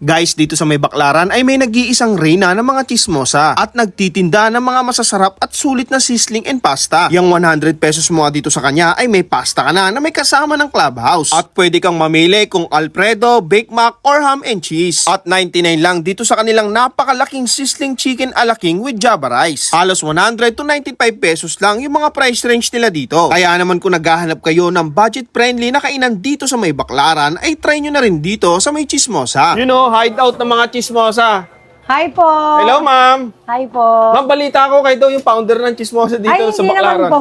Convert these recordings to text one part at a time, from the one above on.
Guys, dito sa may baklaran ay may nag-iisang reyna ng mga chismosa at nagtitinda ng mga masasarap at sulit na sizzling and pasta. Yung 100 pesos mo dito sa kanya ay may pasta ka na na may kasama ng clubhouse. At pwede kang mamili kung Alfredo, Bake Mac, or ham and cheese. At 99 lang dito sa kanilang napakalaking sizzling chicken alaking with java rice. Halos 100 to 95 pesos lang yung mga price range nila dito. Kaya naman kung naghahanap kayo ng budget friendly na kainan dito sa may baklaran ay try nyo na rin dito sa may chismosa. You know, hideout ng mga chismosa. Hi po. Hello, ma'am. Hi po. Ma'am, balita ko kayo daw yung founder ng chismosa dito Ay, sa hindi naman Baklaran. po.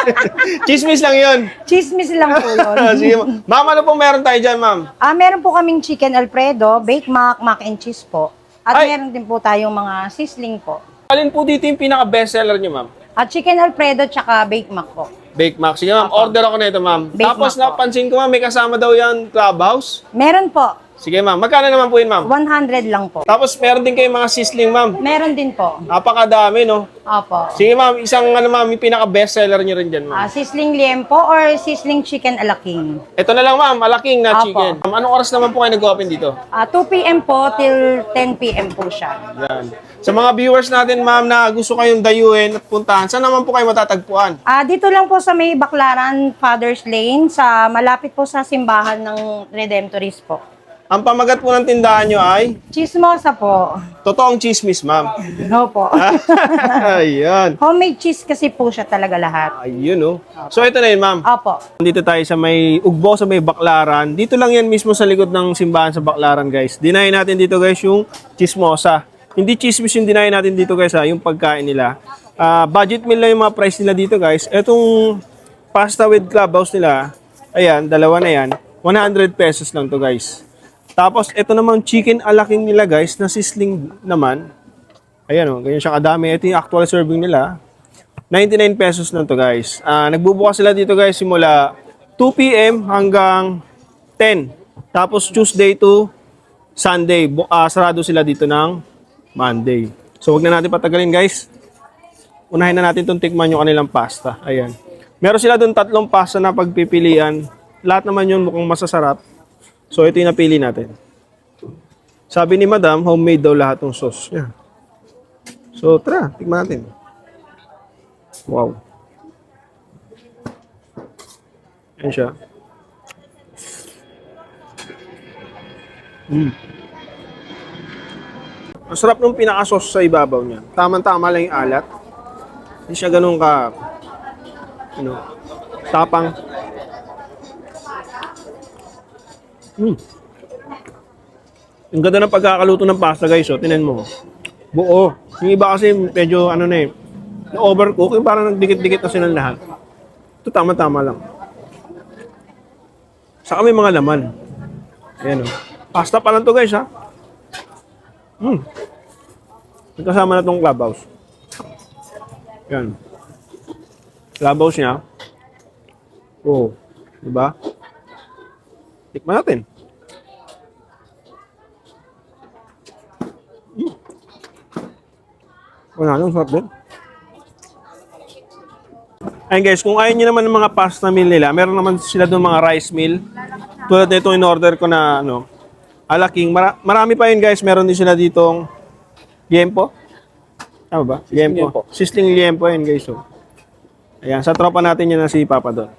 Chismis lang yun. Chismis lang po yun. Sige, ma'am. Ma'am, ano po meron tayo dyan, ma'am? Ah, meron po kaming chicken alfredo, bake mac, mac and cheese po. At Ay. meron din po tayong mga sizzling po. Alin po dito yung pinaka-bestseller niyo, ma'am? At chicken alfredo tsaka bake mac po. Bake Mac. Sige, ma'am. Order ako nito, ma'am. Tapos Mac po. napansin ko, ma'am, may kasama daw yan clubhouse. Meron po. Sige, ma'am. Magkano naman po yun, ma'am? 100 lang po. Tapos meron din kayong mga sizzling, ma'am. Meron din po. Napakadami, no? Opo. Sige, ma'am. Isang, ano, ma'am, yung pinaka-bestseller niyo rin dyan, ma'am. Ah, sizzling liempo or sizzling chicken alaking. Ito na lang, ma'am. Malaking na Apo. chicken. Ma'am, anong oras naman po kayo nag-open dito? Ah, 2 p.m. po till 10 p.m. po siya. Yan. Sa mga viewers natin, ma'am, na gusto kayong dayuhin at puntahan, saan naman po kayo matatagpuan? Ah, dito lang po sa may Baclaran Father's Lane sa malapit po sa simbahan ng Redemptorist po. Ang pamagat po ng tindahan nyo ay Chismosa po. totoong chismis, ma'am. No po. Ayan. Homemade cheese kasi po siya talaga lahat. Ayun, oh. So, ito na yun, ma'am. Opo. Dito tayo sa may ugbo, sa may baklaran. Dito lang yan mismo sa likod ng simbahan sa baklaran, guys. Dinayin natin dito, guys, yung chismosa. Hindi chismis yung dinayin natin dito, guys, ha, yung pagkain nila. Ah, budget meal lang yung mga price nila dito, guys. Etong pasta with clubhouse nila, ayan, dalawa na yan. 100 pesos lang to, guys. Tapos, ito namang chicken alaking nila, guys, na sizzling naman. Ayan, oh, ganyan siya kadami. Ito yung actual serving nila. 99 pesos lang to guys. Ah, nagbubukas sila dito guys simula 2 p.m. hanggang 10. Tapos Tuesday to Sunday, ah, sarado sila dito ng Monday. So wag na natin patagalin guys. Unahin na natin itong tikman yung kanilang pasta. Ayan. Meron sila doon tatlong pasta na pagpipilian. Lahat naman yun mukhang masasarap. So ito yung napili natin. Sabi ni Madam, homemade daw lahat ng sauce. Yan. So tara, tikman natin. Wow. Yan siya. Mm. Ang sarap nung pinaka-sauce sa ibabaw niya. Tama-tama lang yung alat. Hindi siya ganun ka, ano, tapang. Mm. Ang ganda ng pagkakaluto ng pasta guys, oh. Tinan mo. Buo. Yung iba kasi medyo ano na eh, na-overcook, yung parang nagdikit-dikit na silang lahat. Ito tama-tama lang. Saka may mga laman. Ayan o. Pasta pa lang to guys ha. Hmm. Nagkasama na tong clubhouse. Yan. Clubhouse niya. Oo. Diba? Tikman natin. Wala nang sarap din. Ayun guys, kung ayaw nyo naman ng mga pasta meal nila, meron naman sila doon mga rice meal. Tulad nito in order ko na ano, alaking. Mara- marami pa yun guys, meron din sila ditong liempo. Tama ba? Liempo. Sisling liempo yun guys. Oh. Ayan, sa tropa natin yan na si Papa doon.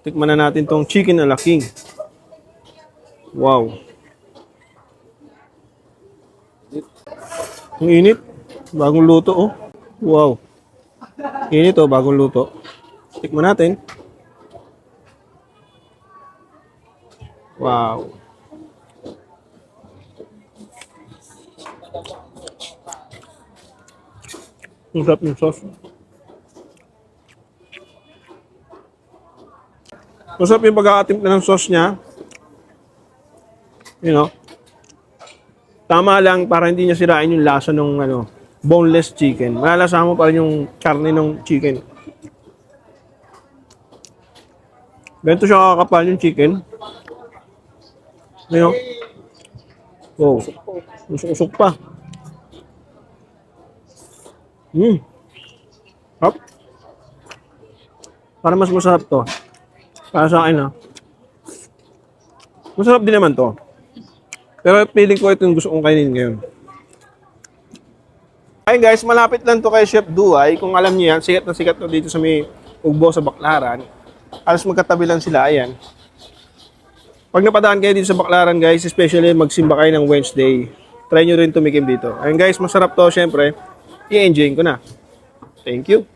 Tikman na natin tong chicken alaking. Wow. Ang init. Bagong luto, oh. Wow. Init, oh. Bagong luto. Tikman natin. Wow. Ang sarap ng sauce. Masarap yung pagkakatimpla ng sauce niya. You know, tama lang para hindi niya sirain yung lasa ng ano, boneless chicken. Malalasahan mo pa rin yung karne ng chicken. Ganito siya kakapal yung chicken. Know? Oh, usok-usok pa. Hmm. Hop. Para mas masarap to. Para sa akin ha. Masarap din naman to. Pero feeling ko ito yung gusto kong kainin ngayon. Ayun guys, malapit lang to kay Chef Duay. Kung alam niyo yan, sikat na sikat to dito sa may ugbo sa Baklaran. Alas magkatabi lang sila, ayan. Pag napadaan kayo dito sa Baklaran guys, especially magsimba kayo ng Wednesday, try nyo rin tumikim dito. Ayun guys, masarap to syempre. I-enjoy ko na. Thank you.